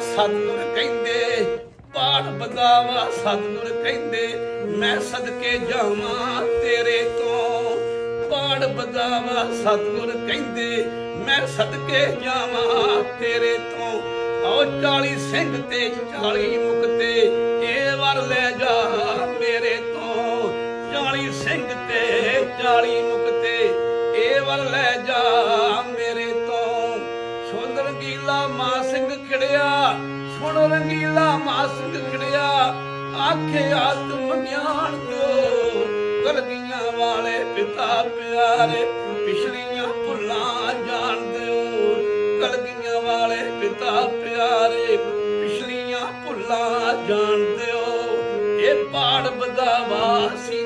ਸਤਿਗੁਰ ਕਹਿੰਦੇ, ਪਾੜ ਬਦਾਵਾ ਸਤਿਗੁਰ ਕਹਿੰਦੇ, ਮੈਂ ਸਦਕੇ ਜਾਵਾਂ ਤੇਰੇ ਤੋਂ। ਪਾੜ ਬਦਾਵਾ ਸਤਿਗੁਰ ਕਹਿੰਦੇ, ਮੈਂ ਸਦਕੇ ਜਾਵਾਂ ਤੇਰੇ ਤੋਂ। ਆਓ 40 ਸਿੰਘ ਤੇ 40 ਮੁਕਤੇ, ਇਹ ਵਰ ਲੈ ਜਾ ਮੇਰੇ ਤੋਂ। 40 ਸਿੰਘ ਤੇ 40 ਮੁਕਤੇ ਰੰਗੀਲਾ ਮਾ ਸਿੰਘ ਖੜਿਆ। ਸੁਣ ਰੰਗੀਲਾ ਮਾ ਸਿੰਘ ਖੜਿਆ। ਆਖੇ ਆਤਮ ਗਿਆਨ ਕੋ ਗਲਤੀਆਂ ਵਾਲੇ ਪਿਤਾ ਪਿਆਰੇ, ਪਿਛਲੀਆਂ ਭੁੱਲਾਂ ਜਾਣ ਦਿਓ। ਗਲਤੀਆਂ ਵਾਲੇ ਪਿਤਾ ਪਿਆਰੇ, ਪਿਛਲੀਆਂ ਭੁੱਲਾਂ ਜਾਣ ਦਿਓ। ਇਹ ਪਾੜ ਬਦਾਵਾ ਸੀ।